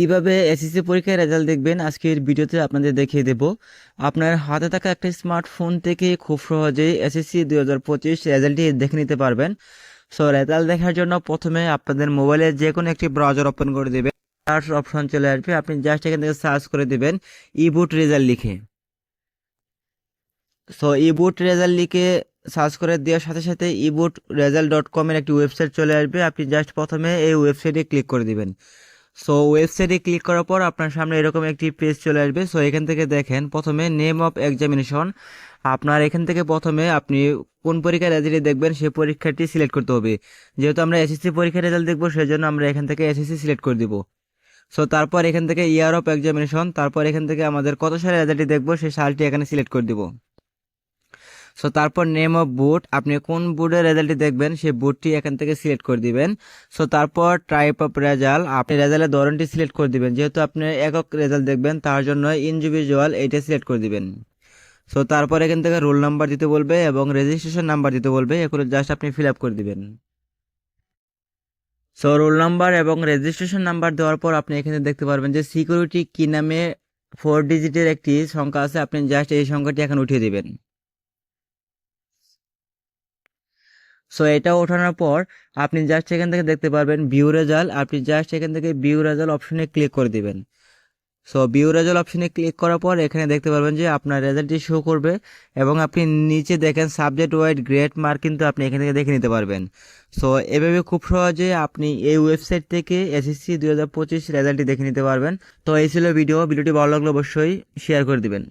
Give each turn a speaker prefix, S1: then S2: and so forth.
S1: কীভাবে এসএসসি পরীক্ষার রেজাল্ট দেখবেন, আজকের ভিডিওতে আপনাদের দেখিয়ে দেব। আপনার হাতে থাকা একটা স্মার্টফোন থেকে খুব সহজেই এসএসসি দুই হাজার পঁচিশ রেজাল্টটি দেখে নিতে পারবেন। সো রেজাল্ট দেখার জন্য প্রথমে আপনাদের মোবাইলে যে কোনো একটি ব্রাউজার ওপেন করে দেবেন। সার্চ অপশন চলে আসবে। আপনি জাস্ট এখান থেকে সার্চ করে দেবেন ইবুট রেজাল্ট লিখে। সো ইবুট রেজাল্ট লিখে সার্চ করে দেওয়ার সাথে সাথে ইবুট রেজাল্ট ডট কমের একটি ওয়েবসাইট চলে আসবে। আপনি জাস্ট প্রথমে এই ওয়েবসাইটে ক্লিক করে দিবেন। সো ওয়েবসাইটে ক্লিক করার পর আপনার সামনে এরকম একটি পেজ চলে আসবে। সো এখান থেকে দেখেন, প্রথমে নেম অফ এক্সামিনেশন আপনার এখান থেকে প্রথমে আপনি কোন পরীক্ষার রেজাল্ট দেখবেন, সেই পরীক্ষাটি সিলেক্ট করতে হবে। যেহেতু আমরা এসএসসি পরীক্ষার রেজাল্ট দেখব, সেজন্য আমরা এখান থেকে এসএসসি সিলেক্ট করে দিব। সো তারপর এখান থেকে ইয়ার অফ এক্সামিনেশন তারপর এখান থেকে আমাদের কত সালের রেজাল্টটি দেখব, সেই সালটি এখানে সিলেক্ট করে দিব। সো তারপর নেম অফ বুট আপনি কোন বুটের রেজাল্টটি দেখবেন, সেই বুটটি এখান থেকে সিলেক্ট করে দিবেন। সো তারপর টাইপ অফ রেজাল্ট আপনি রেজাল্টের ধরনটি সিলেক্ট করে দিবেন। যেহেতু আপনি একক রেজাল্ট দেখবেন, তার জন্য ইন্ডিভিজুয়াল এইটা সিলেক্ট করে দিবেন। সো তারপর এখান থেকে রোল নাম্বার দিতে বলবে এবং রেজিস্ট্রেশন নাম্বার দিতে বলবে, এগুলো জাস্ট আপনি ফিল আপ করে দিবেন। সো রোল নাম্বার এবং রেজিস্ট্রেশন নাম্বার দেওয়ার পর আপনি এখানে দেখতে পারবেন যে সিকিউরিটি কি নামে ফোর ডিজিটের একটি সংখ্যা আছে। আপনি জাস্ট এই সংখ্যাটি এখন উঠিয়ে দিবেন। সো এটা ওঠানোর পর আপনি জাস্ট এখান থেকে দেখতে পারবেন ভিউ রেজাল্ট আপনি জাস্ট এখান থেকে ভিউ রেজাল্ট অপশনে ক্লিক করে দিবেন। সো ভিউ রেজাল্ট অপশনে ক্লিক করার পর এখানে দেখতে পারবেন যে আপনার রেজাল্টটি শো করবে এবং আপনি নিচে দেখেন সাবজেক্ট ওয়াইড গ্রেড মার্ক কিন্তু আপনি এখান থেকে দেখে নিতে পারবেন। সো এভাবে খুব সহজে আপনি এই ওয়েবসাইট থেকে এসএসসি দু হাজার পঁচিশ রেজাল্টটি দেখে নিতে পারবেন। তো, এই ছিল ভিডিও ভিডিওটি ভালো লাগলে অবশ্যই শেয়ার করে দিবেন।